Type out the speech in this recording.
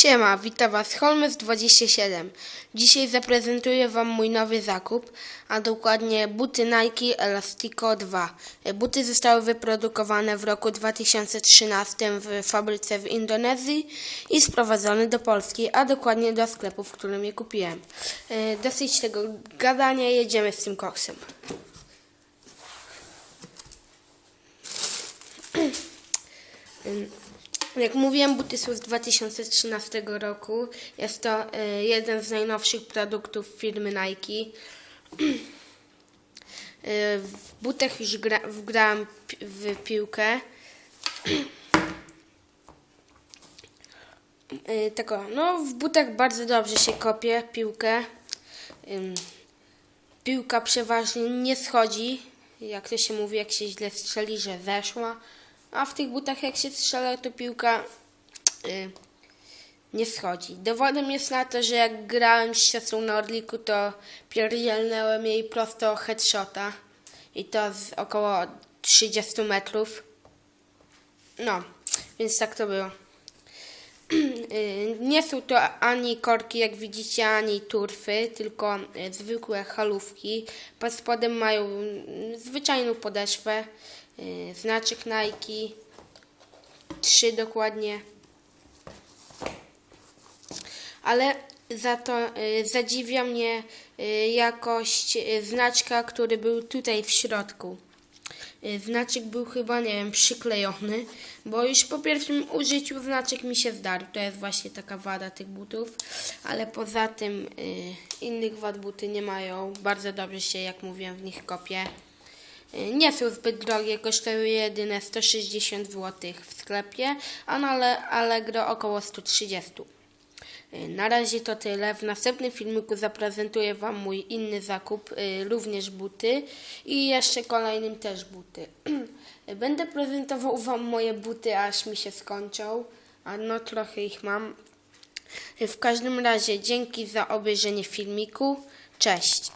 Siema, witam Was Holmes27. Dzisiaj zaprezentuję Wam mój nowy zakup, a dokładnie buty Nike Elastico 2. Buty zostały wyprodukowane w roku 2013 w fabryce w Indonezji i sprowadzone do Polski, a dokładnie do sklepu, w którym je kupiłem. E, Dosyć tego gadania, jedziemy z tym koksem. Jak mówiłem, buty są z 2013 roku. Jest to e, jeden z najnowszych produktów firmy Nike. E, w butach już gra, wgrałem pi- w piłkę. Tego, no w butach bardzo dobrze się kopie piłkę. Piłka przeważnie nie schodzi, jak to się mówi, jak się źle strzeli, że zeszła. A w tych butach jak się strzela, to piłka y, nie schodzi. Dowodem jest na to, że jak grałem z siostrą na Orliku, to pierdzielnąłem jej prosto headshota. I to z około 30 metrów. No, więc tak to było. Y, Nie są to ani korki, jak widzicie, ani turfy, tylko y, zwykłe halówki. Pod spodem mają mm, zwyczajną podeszwę, y, znaczek Nike, trzy dokładnie. Ale za to zadziwia mnie jakość znaczka, który był tutaj w środku. Y, Znaczek był chyba, nie wiem, przyklejony, bo już po pierwszym użyciu znaczek mi się zdarł. To jest właśnie taka wada tych butów, ale poza tym y, innych wad buty nie mają. Bardzo dobrze się, jak mówiłem, w nich kopie. Y, Nie są zbyt drogie, kosztują jedyne 160 zł w sklepie, a na Allegro około 130 Y, na razie to tyle. W następnym filmiku zaprezentuję Wam mój inny zakup, y, również buty i jeszcze kolejnym też buty. Będę prezentował Wam moje buty, aż mi się skończą, a no trochę ich mam. Y, W każdym razie dzięki za obejrzenie filmiku. Cześć!